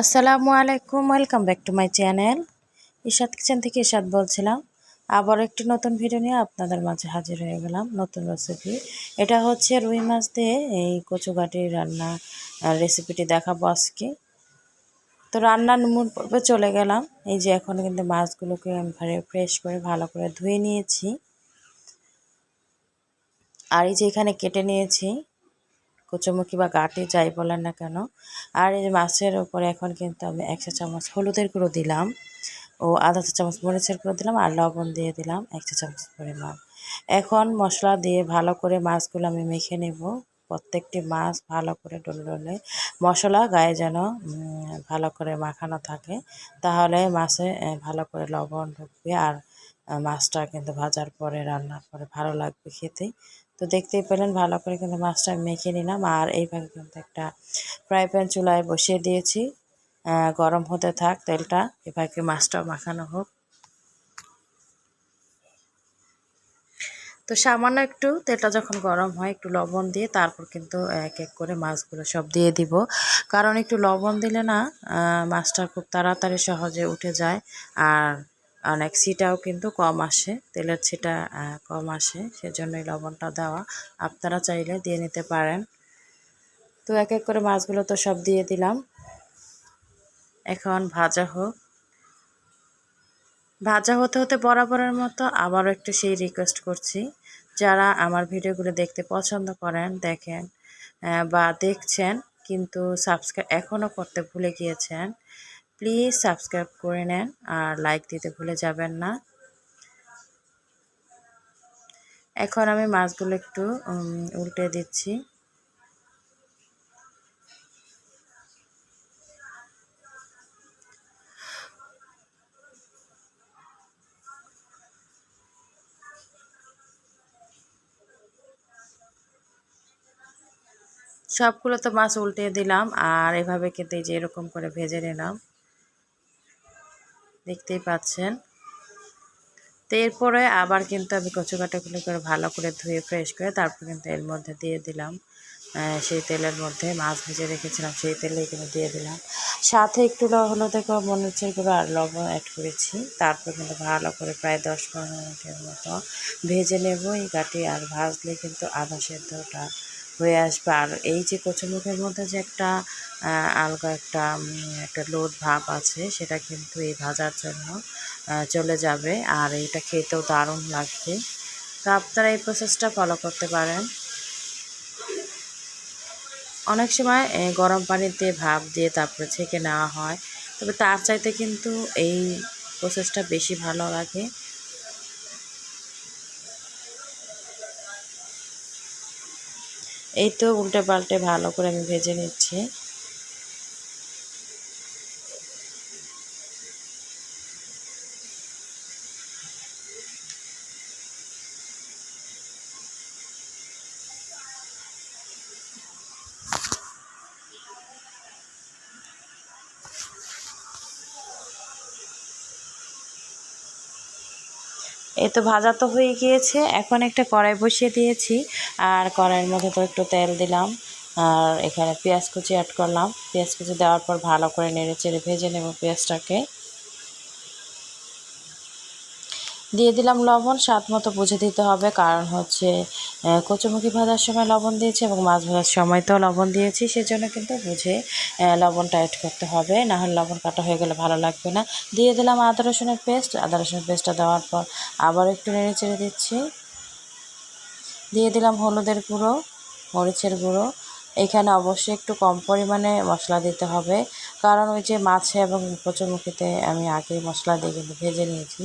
আসসালামু আলাইকুম, welcome back to my channel. Ishad kitchen থেকে ইশাদ বলছিলাম। আবার একটি নতুন ভিডিও নিয়ে আপনাদের মাঝে হাজির হয়ে গেলাম, নতুন রেসিপি এটা হচ্ছে রুই মাছ দিয়ে এই কচুগাটি রান্না রেসিপিটি দেখাবো আজকে। তো রান্নার মূল পর্বে চলে গেলাম। এই যে এখন কিন্তু মাছগুলোকে আমি ফ্রেশ করে, ভালো করে ধুয়ে নিয়েছি। আর এই যে এখানে কেটে নিয়েছি কচুমুখি বা গাটি যাই বলেন না কেন, আর এই মাছের ওপরে এখন কিন্তু আমি একশো চামচ হলুদের গুঁড়ো দিলাম ও আধা চা চামচ মরিচের গুঁড়ো দিলাম আর লবণ দিয়ে দিলাম এক চা চামচ পরিমাণ। এখন মশলা দিয়ে ভালো করে মাছগুলো আমি মেখে নেব, প্রত্যেকটি মাছ ভালো করে ডলে ডলে। মশলা গায়ে যেন ভালো করে মাখানো থাকে, তাহলে মাছে ভালো করে লবণ ঢুকবে আর মাছটা কিন্তু ভাজার পরে, রান্নার পরে ভালো লাগবে খেতে। তো দেখতেই পেলেন ভালো করে কিন্তু মাছটা মেখে নিলাম। আর এইভাবে কিন্তু একটা ফ্রাই প্যান চুলায় বসিয়ে দিয়েছি। গরম হতে থাক তেলটা এভাবে মাছটাও মাখানো হোক। তো সামান্য একটু তেলটা যখন গরম হয়, একটু লবণ দিয়ে তারপর কিন্তু এক এক করে মাছগুলো সব দিয়ে দিব। কারণ একটু লবণ দিলে না মাছটা খুব তাড়াতাড়ি সহজে উঠে যায়। আর অনেক ছিটাও কিন্তু কম আসে, তেলের ছিটা কম আসে, সেজন্যই লবণটা দেওয়া। আপনারা চাইলে দিয়ে নিতে পারেন। তো এক এক করে মাছগুলো তো সব দিয়ে দিলাম। এখন ভাজা হোক। ভাজা হতে হতে বরাবরের মতো আবারও একটু সেই রিকোয়েস্ট করছি। যারা আমার ভিডিওগুলো দেখতে পছন্দ করেন, দেখেন বা দেখছেন, কিন্তু সাবস্ক্রাইব এখনও করতে ভুলে গিয়েছেন প্লিজ সাবস্ক্রাইব করে নেন আর লাইক দিতে ভুলে যাবেন না। এখন আমি মাছগুলো একটু উল্টে দিচ্ছি। সবগুলো তো মাছ উল্টে দিলাম আর এভাবে কিন্তু যে এরকম করে ভেজে নিলাম। দেখতেই পাচ্ছেন। তো এরপরে আবার কিন্তু আমি কচু কাটাগুলো করে ভালো করে ধুয়ে ফ্রেশ করে তারপর কিন্তু এর মধ্যে দিয়ে দিলাম সেই তেলের মধ্যে মাছ ভেজে রেখেছিলাম, সেই তেলে এখানে দিয়ে দিলাম। সাথে একটু হলো থেকে মনে হচ্ছে করে আর লবণ অ্যাড করেছি। তারপর কিন্তু ভালো করে প্রায় দশ পনেরো মিনিটের মতো ভেজে নেব এই গাটি আর ভাজলে কিন্তু আধা সেদ্ধটা হয়ে আসবে। আর এই যে কচুমুখের মধ্যে যে একটা আলগা একটা একটা লোড ভাব আছে, সেটা কিন্তু এই ভাজার জন্য চলে যাবে। আর এটা খেতেও দারুণ লাগবে। তো আপনারা এই প্রসেসটা ফলো করতে পারেন। অনেক সময় গরম পানিতে ভাপ দিয়ে তারপরে ছেঁকে নেওয়া হয়। তবে তার চাইতে কিন্তু এই প্রসেসটা বেশি ভালো লাগে। এই তো উল্টে পাল্টে ভালো করে আমি ভেজে নিচ্ছি। এই তো ভাজা তো হয়ে গিয়েছে, এখন একটা কড়াই বসিয়ে দিয়েছি, আর কড়াইয়ের মধ্যে তো একটু তেল দিলাম, আর এখানে পেঁয়াজ কুচি অ্যাড করলাম, পেঁয়াজ কুচি দেওয়ার পর ভালো করে নেড়ে চেড়ে ভেজে নেব পেঁয়াজটাকে। দিয়ে দিলাম লবণ, স্বাদ মতো বুঝে দিতে হবে। কারণ হচ্ছে কচুমুখি ভাজার সময় লবণ দিয়েছি এবং মাছ ভাজার সময় তো লবণ দিয়েছি। সেজন্য কিন্তু বুঝে লবণটা অ্যাড করতে হবে। না হলে লবণ কাটা হয়ে গেলে ভালো লাগবে না। দিয়ে দিলাম আদা, রসুনের পেস্ট। আদা, রসুনের পেস্টটা দেওয়ার পর আবার একটু নেড়ে চেড়ে দিচ্ছি। দিয়ে দিলাম হলুদের গুঁড়ো, মরিচের গুঁড়ো। এখানে অবশ্যই একটু কম পরিমাণে মশলা দিতে হবে। কারণ ওই যে মাছে এবং কচুমুখিতে আমি আগে মশলা দিয়ে কিন্তু ভেজে নিয়েছি,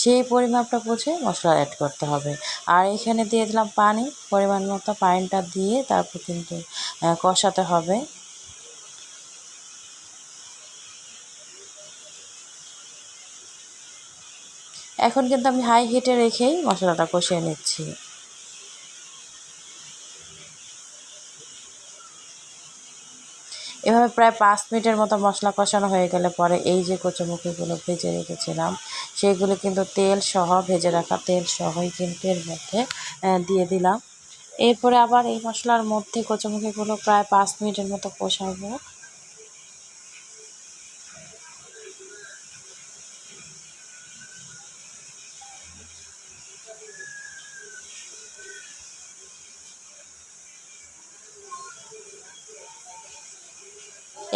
সেই পরিমাপটা বুঝে মশলা অ্যাড করতে হবে। আর এখানে দিয়ে দিলাম পানি, পরিমাণ মতো পানিটা দিয়ে তারপর কিন্তু কষাতে হবে। এখন কিন্তু আমি হাই হিটে রেখেই মশলাটা কষিয়ে নিচ্ছি। এভাবে প্রায় পাঁচ মিনিটের মতো মশলা কষানো হয়ে গেলে পরে এই যে কচুমুখিগুলো ভেজে রেখেছিলাম সেগুলো কিন্তু তেল সহ, ভেজে রাখা তেল সহই কিন্তু এর মধ্যে দিয়ে দিলাম। এরপরে আবার এই মশলার মধ্যে কচুমুখিগুলো প্রায় পাঁচ মিনিটের মতো কষাবো।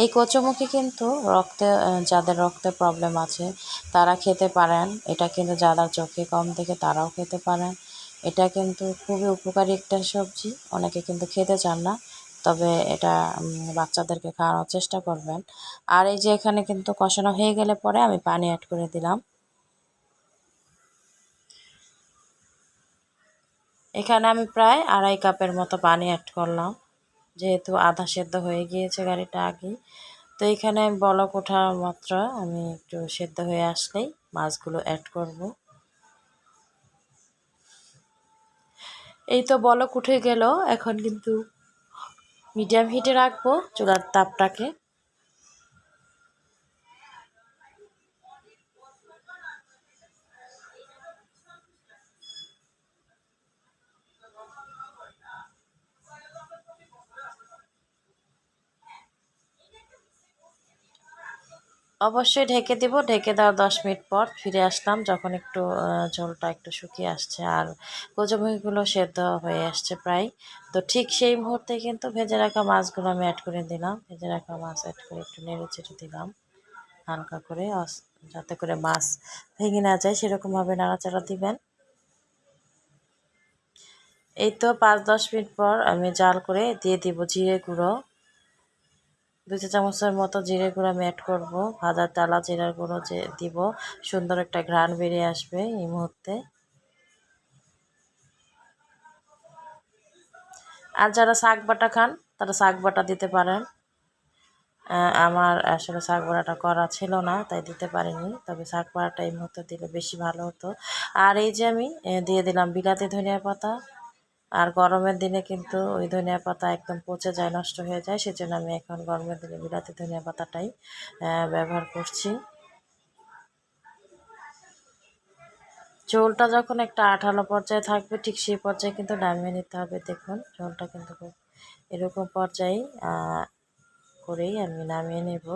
এই কচুমুখি কিন্তু রক্তে যাদের রক্তে প্রবলেম আছে, তারা খেতে পারেন। এটা কিন্তু যারা চোখে কম দেখে তারাও খেতে পারেন। এটা কিন্তু খুবই উপকারী একটা সবজি। অনেকে কিন্তু খেতে চান না, তবে এটা বাচ্চাদেরকে খাওয়ানোর চেষ্টা করবেন। আর এই যে এখানে কিন্তু কষানো হয়ে গেলে পরে আমি পানি অ্যাড করে দিলাম। এখানে আমি প্রায় আড়াই কাপের মতো পানি অ্যাড করলাম। যেহেতু আধা সেদ্ধ হয়ে গিয়েছে গাড়িটা আগেই। তো এখানে বলক ওঠা মাত্র আমি একটু সেদ্ধ হয়ে আসলেই মাছগুলো অ্যাড করব। এই তো বলক উঠে গেল, এখন কিন্তু মিডিয়াম হিটে রাখব চুলার তাপটাকে। অবশ্যই ঢেকে দিব। ঢেকে দেওয়ার দশ মিনিট পর ফিরে আসলাম যখন একটু ঝোলটা একটু শুকিয়ে আসছে আর কচুমুখিগুলো সেদ্ধ হয়ে আসছে প্রায়। তো ঠিক সেই মুহূর্তে কিন্তু ভেজে রাখা মাছগুলো আমি অ্যাড করে দিলাম। ভেজে রাখা মাছ অ্যাড করে একটু নেড়ে চেড়ে দিলাম। হালকা করে যাতে করে মাছ ভেঙে না যায় সেরকমভাবে নাড়াচাড়া দিবেন। এই তো পাঁচ দশ মিনিট পর আমি জাল করে দিয়ে দিব জিরে গুঁড়ো। দুই চা চামচের মতো জিরে গুঁড়ো অ্যাড করব। ভাজার ডালা জিরার গুঁড়ো যে দিব। সুন্দর একটা ঘ্রাণ বেরিয়ে আসবে এই মুহূর্তে। আর যারা শাক বাটা খান, তারা শাক বাটা দিতে পারেন। আমার আসলে শাক বাটাটা করা ছিল না, তাই দিতে পারিনি। তবে শাক বাটাটা এই মুহূর্তে দিলে বেশি ভালো হতো। আর এই যে আমি দিয়ে দিলাম বিলাতি ধনিয়া পাতা। আর গরমের দিনে কিন্তু ওই ধনিয়া পাতা একদম পচে যায়, নষ্ট হয়ে যায়, সেজন্য আমি এখন গরমের দিনে বিলাতি ধনিয়া পাতাটাই ব্যবহার করছি। ঝোলটা যখন একটা আঠালো পর্যায়ে থাকবে, ঠিক সেই পর্যায়ে কিন্তু নামিয়ে নিতে হবে। দেখুন, ঝোলটা কিন্তু খুব এরকম পর্যায়ে করেই আমি নামিয়ে নেব।